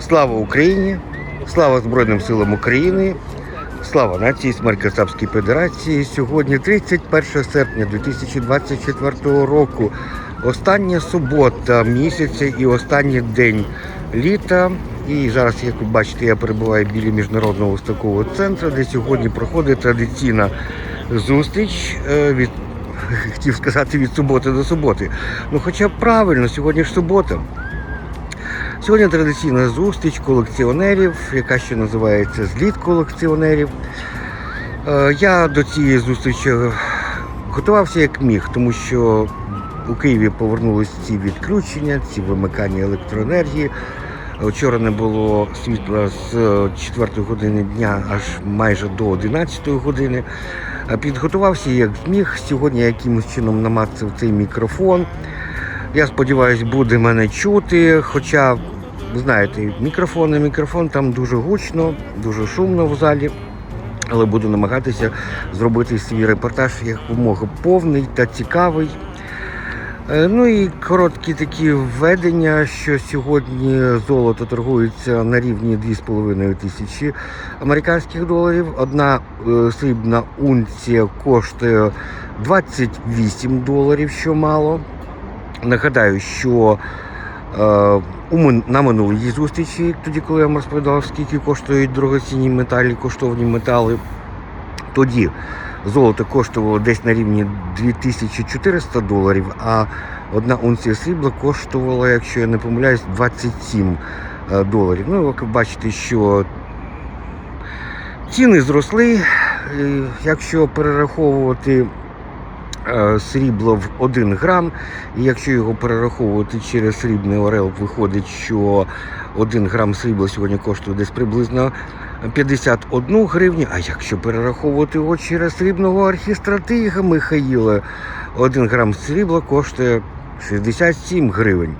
Слава Україні! Слава Збройним силам України! Слава нації смерть Кацапській Федерації. Сьогодні 31 серпня 2024 року. Остання субота місяця і останній день літа. І зараз, як ви бачите, я перебуваю біля міжнародного виставкового центру, де сьогодні проходить традиційна зустріч е, від хотів сказати від суботи до суботи. Ну, хоча правильно, сьогодні ж субота. Сьогодні традиційна зустріч колекціонерів, яка ще називається Зліт колекціонерів. Е, Я до цієї зустрічі готувався як міг, тому що у Києві повернулись ці відключення, ці вимикання електроенергії. Вчора не було світла з 4 години дня аж майже до 11 години. Е, Підготувався як зміг. Сьогодні якимось чином намацав цей мікрофон. Я сподіваюся, буде мене чути. Хоча, знаєте, мікрофон не мікрофон, там дуже гучно, дуже шумно в залі. Але буду намагатися зробити свій репортаж якомога повний та цікавий. Е, Ну і короткі такі введення, що сьогодні золото торгується на рівні 2,5 тисячі американських доларів. Одна е, срібна унція коштує 28 доларів, що мало. Нагадаю, що е, на минулій зустрічі, тоді, коли я вам розповідав, скільки коштують дорогоцінні металі, коштовні метали, тоді золото коштувало десь на рівні 2400 доларів, а одна унція срібла коштувала, якщо я не помиляюсь, 27 е, доларів. Ну, як ви бачите, що ціни зросли. Е, Якщо перераховувати е, срібло в 1 грам, і якщо його перераховувати через срібний орел, виходить, що 1 грам срібла сьогодні коштує десь приблизно 51 гривню. А якщо перераховувати його через срібного архістратига Михаїла, 1 грам срібла коштує 67 гривень.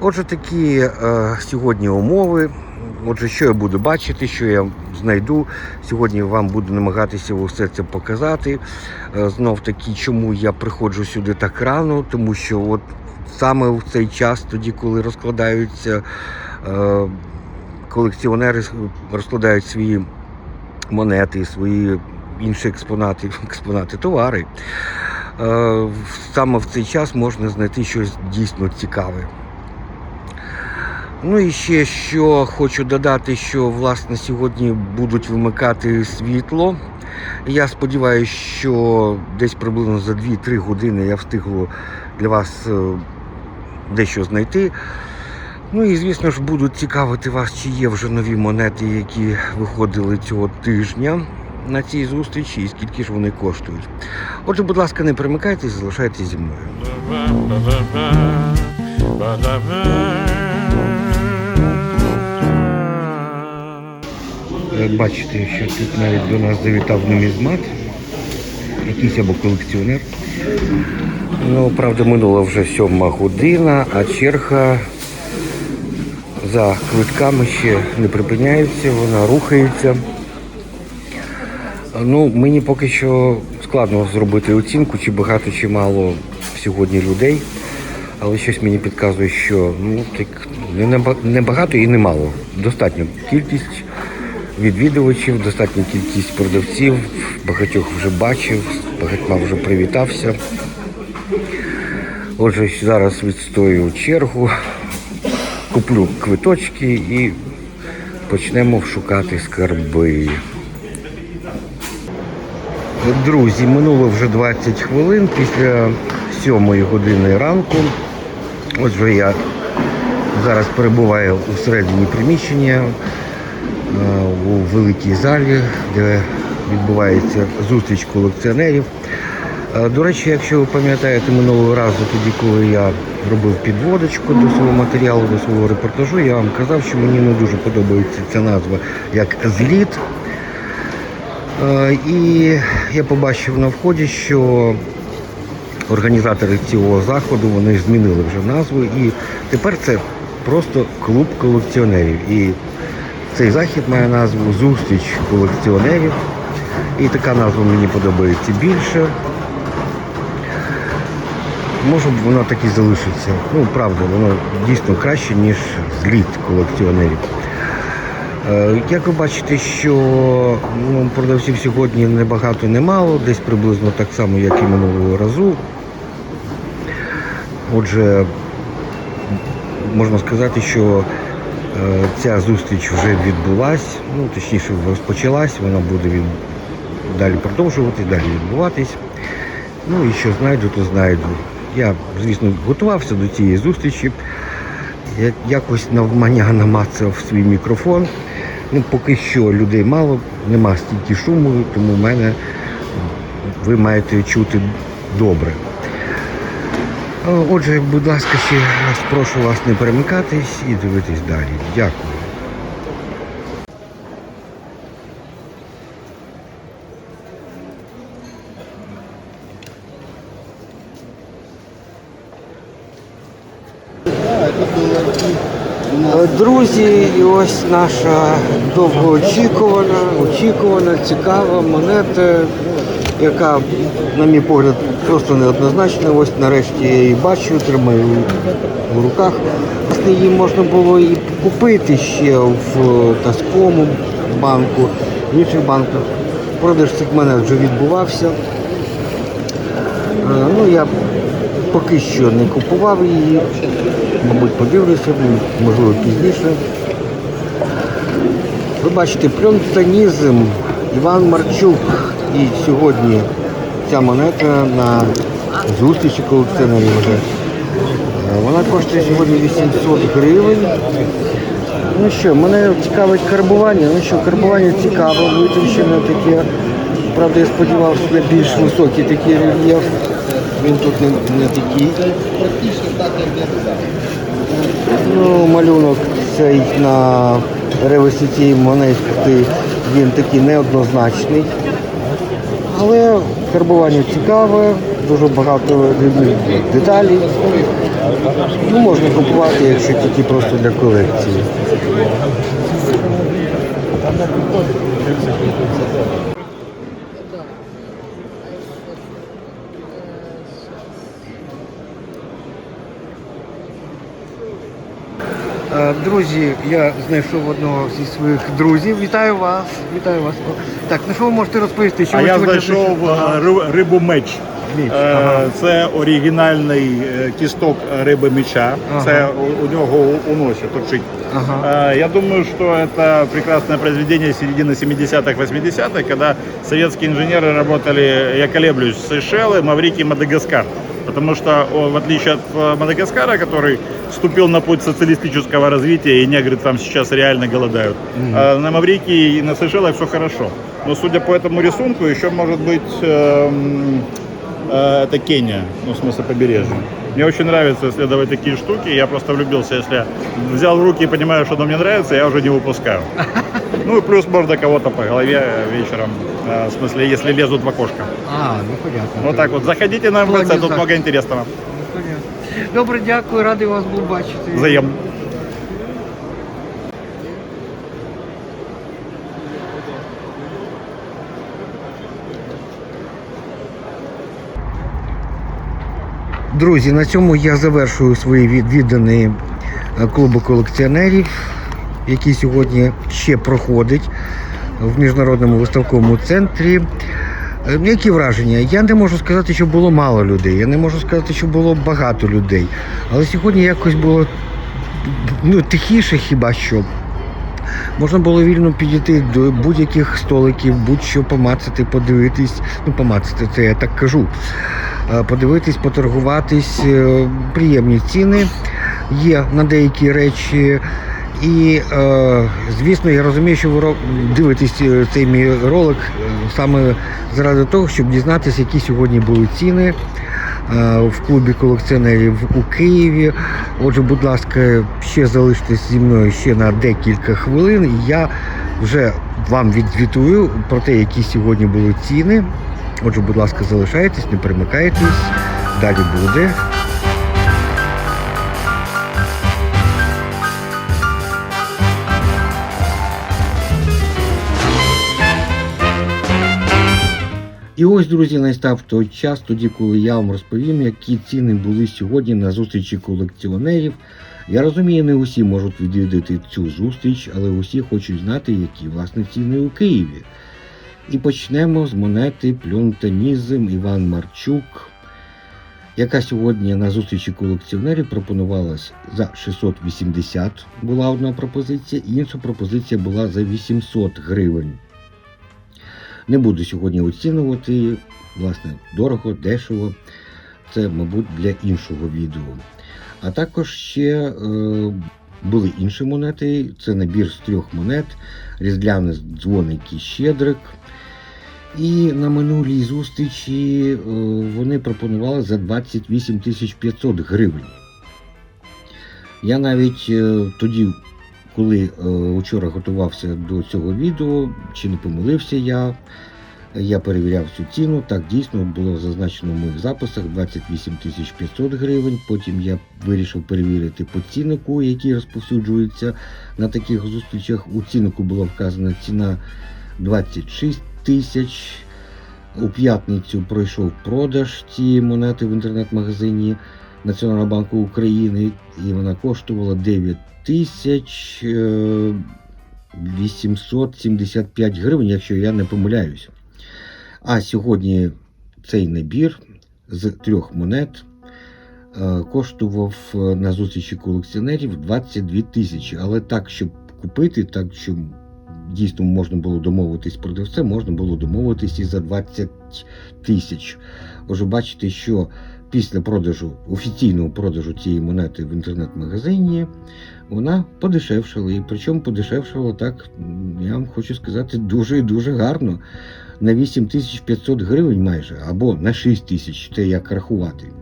Отже, такі е, сьогодні умови. Отже, що я буду бачити, що я знайду. Сьогодні вам буду намагатися все це показати. Е, Знов таки, чому я приходжу сюди так рано, тому що от саме в цей час, тоді, коли розкладаються е, колекціонери розкладають свої монети, свої інші експонати, експонати, товари. Е, Саме в цей час можна знайти щось дійсно цікаве. Ну і ще що хочу додати, що власне сьогодні будуть вимикати світло. Я сподіваюся, що десь приблизно за 2-3 години я встигну для вас е, дещо знайти. Ну і звісно ж будуть цікавити вас, чи є вже нові монети, які виходили цього тижня на цій зустрічі, і скільки ж вони коштують. Отже, будь ласка, не перемикайтесь, залишайтесь зі мною. Е, Бачите, що тут навіть до нас завітав нумізмат, якийсь або колекціонер. Ну, правда, минула вже сьома година, а черга за квитками ще не припиняється, вона рухається. Ну, мені поки що складно зробити оцінку, чи багато, чи мало сьогодні людей. Але щось мені підказує, що ну, так, не багато і не мало. Достатня кількість відвідувачів, достатня кількість продавців, багатьох вже бачив, багатьма вже привітався. Отже, зараз відстою чергу, куплю квиточки і почнемо шукати скарби. Друзі, минуло вже 20 хвилин після 7 години ранку. Отже, я зараз перебуваю у середині приміщення е, у великій залі, де відбувається зустріч колекціонерів. До речі, якщо ви пам'ятаєте минулого разу, тоді, коли я робив підводочку до свого матеріалу, до свого репортажу, я вам казав, що мені не дуже подобається ця назва як зліт. І я побачив на вході, що організатори цього заходу вони змінили вже назву. І тепер це просто клуб колекціонерів. І цей захід має назву Зустріч колекціонерів. І така назва мені подобається більше. Може б воно так і залишиться. Ну, правда, воно дійсно краще, ніж зліт колекціонерів. Е, Як ви бачите, що ну, продавців сьогодні небагато немало, десь приблизно так само, як і минулого разу. Отже, можна сказати, що е, ця зустріч вже відбулась, ну точніше розпочалась, вона буде від... далі продовжувати, далі відбуватись. Ну і що знайду, то знайду. Я, звісно, готувався до цієї зустрічі. Я якось навмання намацав свій мікрофон. Ну, поки що людей мало, нема стільки шуму, тому в мене ви маєте чути добре. Е, Отже, будь ласка, ще раз прошу вас не перемикатись і дивитись далі. Дякую. Е, Друзі, і ось наша довгоочікувана, очікувана, цікава монета, яка, на мій погляд, просто неоднозначна. Ось нарешті я її бачу, тримаю в руках. Власне, її можна було і купити ще в Таскому банку, в інших банках. Продаж цих монет вже відбувався. Е, Ну, я поки що не купував її, мабуть, подивлюся, можливо, пізніше. Ви бачите, пльонтанізм Іван Марчук. І сьогодні ця монета на зустрічі колекціонерів вже. Вона коштує сьогодні 800 гривень. Ну що, мене цікавить карбування. Ну що, карбування цікаво, витончене таке. Правда, я сподівався на більш високий такий рельєф. Він тут не, не такий. Ну, малюнок цей на реверсі цієї монети, він такий неоднозначний. Але карбування цікаве, дуже багато деталей. Ну, можна купувати, якщо тільки просто для колекції. Друзі, я знайшов одного зі своїх друзів. Вітаю вас. Вітаю вас. Так, ну що ви можете розповісти? Що А ви я сьогодні знайшов знайшли? е, рибу меч. Меч, Е, ага. Це оригінальний е, кісток риби меча. Ага. Це у, у нього у носі торчить. Ага. Э, Я думаю, что это прекрасное произведение середины 70-х, 80-х, когда советские инженеры работали, я колеблюсь, Сейшелы, Маврикий, Мадагаскар. Потому что, о, в отличие от э, Мадагаскара, который вступил на путь социалистического развития, и негры там сейчас реально голодают, э, на Маврикии и на Сейшелах все хорошо. Но судя по этому рисунку, еще может быть эм, э, это Кения, ну, в смысле побережье. Мне очень нравится исследовать такие штуки. Я просто влюбился. Если я взял в руки и понимаю, что оно мне нравится, я уже не выпускаю. Ну и плюс можно кого-то по голове вечером. э, В смысле, если лезут в окошко. А, ну понятно. Вот так вот. Заходите на МВЦ, Планета. тут много интересного. Ну, понятно. Добре, дякую, радий вас був бачити. Взаимно. Друзі, на цьому я завершую свої відвідини е, клубу колекціонерів, який сьогодні ще проходить в міжнародному виставковому центрі. Е, Які враження? Я не можу сказати, що було мало людей. Я не можу сказати, що було багато людей. Але сьогодні якось було ну, тихіше хіба що. Можна було вільно підійти до будь-яких столиків, будь-що помацати, подивитись. Ну, помацати, це я так кажу. Е, Подивитись, поторгуватись. е, Приємні ціни є на деякі речі. І, е, звісно, я розумію, що ви дивитесь цей мій ролик саме заради того, щоб дізнатися, які сьогодні були ціни в клубі колекціонерів у Києві. Отже, будь ласка, ще залиштесь зі мною ще на декілька хвилин. Я вже вам відзвітую про те, які сьогодні були ціни. Отже, будь ласка, залишайтесь, не перемикайтесь. далі буде. І ось, друзі, настав той час, тоді, коли я вам розповім, які ціни були сьогодні на зустрічі колекціонерів. Я розумію, не усі можуть відвідати цю зустріч, але усі хочуть знати, які власне ціни у Києві. І почнемо з монети Плюнтанізм Іван Марчук, яка сьогодні на зустрічі колекціонерів пропонувалась за 680, була одна пропозиція, інша пропозиція була за 800 гривень. Не буду сьогодні оцінювати, власне, дорого, дешево. Це, мабуть, для іншого відео. А також ще е, були інші монети. Це набір з трьох монет, різдвяний дзвоник і щедрик. І на минулій зустрічі е, вони пропонували за 28 500 гривень. Я навіть е, тоді, коли е, вчора готувався до цього відео, чи не помилився я, я перевіряв цю ціну. Так дійсно було зазначено в моїх записах 28 500 гривень. Потім я вирішив перевірити по ціннику, який розповсюджується на таких зустрічах. У ціннику була вказана ціна 26 тисяч. У п'ятницю пройшов продаж цієї монети в інтернет-магазині Національного банку України, і вона коштувала 9 тисяч е, 875 гривень, якщо я не помиляюсь. А сьогодні цей набір з трьох монет е, коштував е, на зустрічі колекціонерів 22 тисячі. Але так, щоб купити, так щоб дійсно можна було домовитись про продавцем, можна було домовитись і за 20 тисяч. Отже, бачите, що після продажу, офіційного продажу цієї монети в інтернет-магазині, вона подешевшала. І причому подешевшала так, я вам хочу сказати, дуже і дуже гарно. На 8500 гривень майже, або на 6 тисяч, це як рахувати.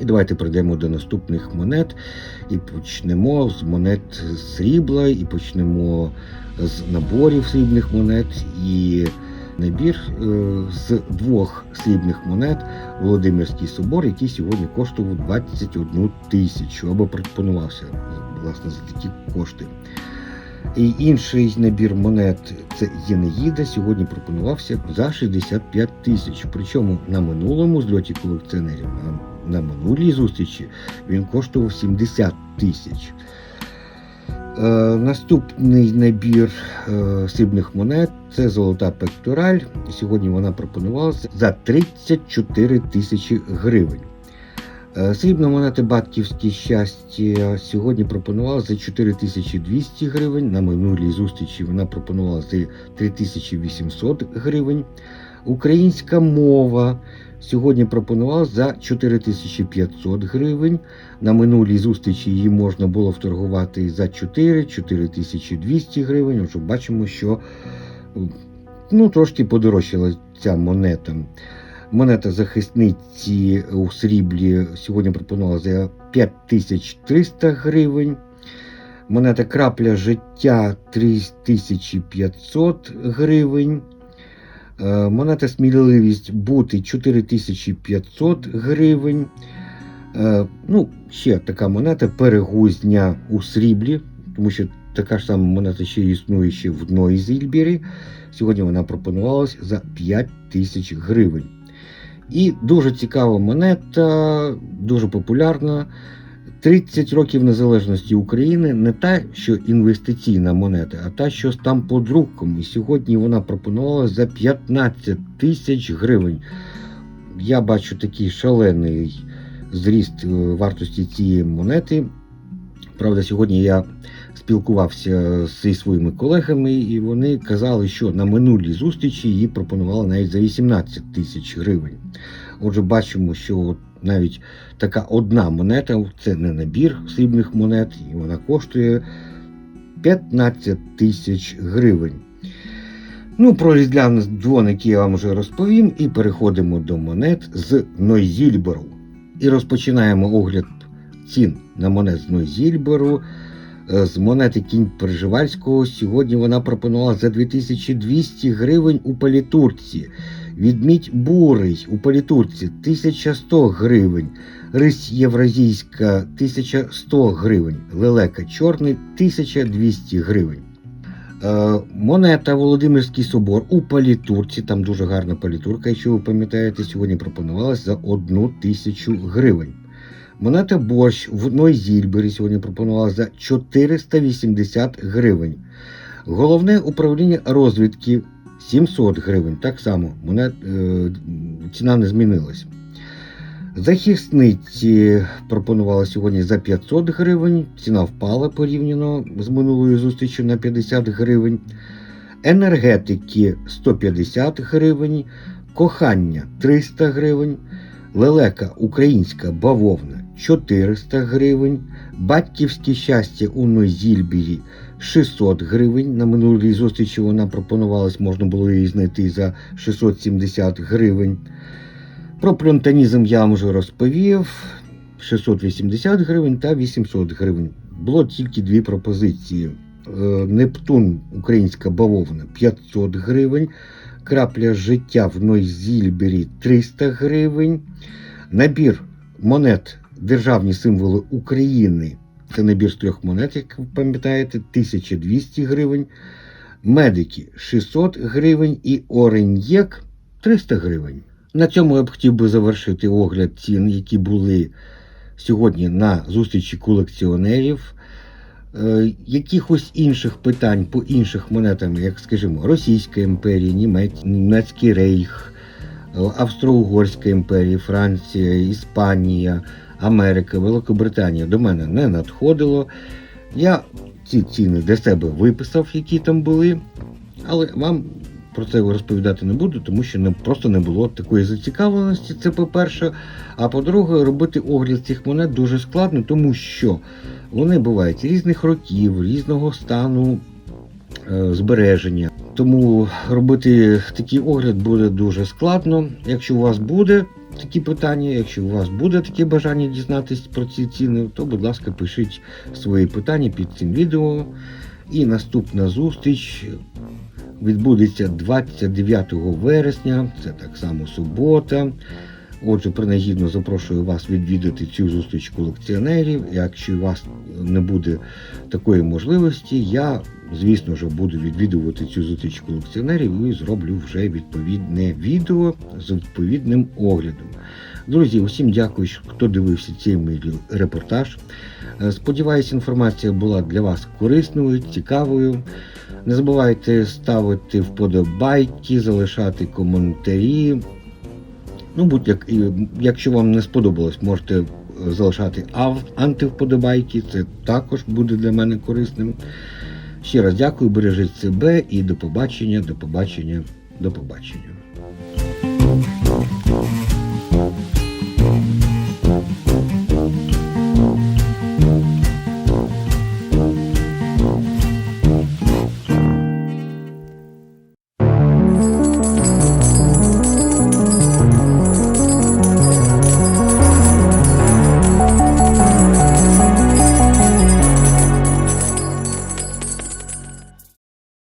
І давайте прийдемо до наступних монет і почнемо з монет срібла, і почнемо з наборів срібних монет. І набір е, з двох срібних монет Володимирський собор, який сьогодні коштував 21 тисячу, або пропонувався власне за такі кошти. І інший набір монет це Єнеїда, сьогодні пропонувався за 65 тисяч. Причому на минулому зльоті колекціонерів, на, на минулій зустрічі, він коштував 70 тисяч. Е, наступний набір е, срібних монет це золота пектораль. Сьогодні вона пропонувалася за 34 тисячі гривень. Е, Срібна монета Батьківське щастя сьогодні пропонувала за 4200 гривень. На минулій зустрічі вона пропонувала за 3800 гривень. Українська мова сьогодні пропонувала за 4500 гривень. На минулій зустрічі її можна було вторгувати за 4-4200 гривень. Отже, бачимо, що ну, трошки подорожчала ця монета. Монета захисниці у сріблі сьогодні пропонувала за 5300 гривень. Монета крапля життя 3500 гривень. Е, Монета сміливість бути 4500 гривень. Е, Ну, ще така монета перегузня у сріблі, тому що така ж сама монета ще існує ще в Нойзільбері. Сьогодні вона пропонувалась за 5 тисяч гривень. І дуже цікава монета, дуже популярна. 30 років незалежності України не та, що інвестиційна монета, а та, що з тамподруком. І сьогодні вона пропонувала за 15 тисяч гривень. Я бачу такий шалений зріст е, вартості цієї монети. Правда, сьогодні я спілкувався зі своїми колегами, і вони казали, що на минулій зустрічі її пропонували навіть за 18 тисяч гривень. Отже, бачимо, що навіть така одна монета це не набір срібних монет, і вона коштує 15 тисяч гривень. Ну, про різдвяні дзвоники я вам вже розповім, і переходимо до монет з Нойзільберу. І розпочинаємо огляд цін на монет з Нойзільберу. Е, З монети кінь Пржевальського сьогодні вона пропонувала за 2200 гривень у палітурці. Відмідь бурий у політурці 1100 гривень. Рись євразійська 1100 гривень. Лелека чорний 1200 гривень. Е, монета Володимирський собор у палітурці. Там дуже гарна палітурка, якщо ви пам'ятаєте, сьогодні пропонувалась за одну тисячу гривень. Монета борщ в Нойзільбері сьогодні пропонувалася за 480 гривень. Головне управління розвідки 700 гривень. Так само монет, е, ціна не змінилась. Захисниці пропонували сьогодні за 500 гривень. Ціна впала порівняно з минулою зустрічю на 50 гривень. Енергетики 150 гривень, кохання 300 гривень, лелека українська бавовна 400 гривень, батьківське щастя у Нойзільбірі 600 гривень. На минулій зустрічі вона пропонувалась, можна було її знайти за 670 гривень. Про плюнтанізм я вам вже розповів. 680 гривень та 800 гривень. Було тільки дві пропозиції. Е, Нептун, українська бавовна 500 гривень. Крапля життя в Нойзільбері 300 гривень. Набір монет Державні символи України. Це набір з трьох монет, як ви пам'ятаєте, 1200 гривень. Медики 600 гривень і Ореньєк 300 гривень. На цьому я б хотів би завершити огляд цін, які були сьогодні на зустрічі колекціонерів. Е, Якихось інших питань по інших монетам, як скажімо, Російська імперія, Німець- Німецький рейх, Австро-Угорська імперія, Франція, Іспанія, Америка, Великобританія до мене не надходило. Я ці ціни для себе виписав, які там були, але вам про це розповідати не буду, тому що просто не було такої зацікавленості. Це по-перше. А по-друге, робити огляд цих монет дуже складно, тому що вони бувають різних років, різного стану е, збереження. Тому робити такий огляд буде дуже складно. Якщо у вас буде такі питання, якщо у вас буде таке бажання дізнатись про ці ціни, то, будь ласка, пишіть свої питання під цим відео. І наступна зустріч відбудеться 29 вересня, це так само субота. Отже, принагідно запрошую вас відвідати цю зустріч колекціонерів. Якщо у вас не буде такої можливості, я, звісно ж, буду відвідувати цю зустріч колекціонерів і зроблю вже відповідне відео з відповідним оглядом. Друзі, усім дякую, хто дивився цей мій репортаж. Е, Сподіваюсь, інформація була для вас корисною, цікавою. Не забувайте ставити вподобайки, залишати коментарі. Ну, будь-як, якщо вам не сподобалось, можете е, залишати ав- антивподобайки, це також буде для мене корисним. Ще раз дякую, бережіть себе і до побачення, до побачення, до побачення.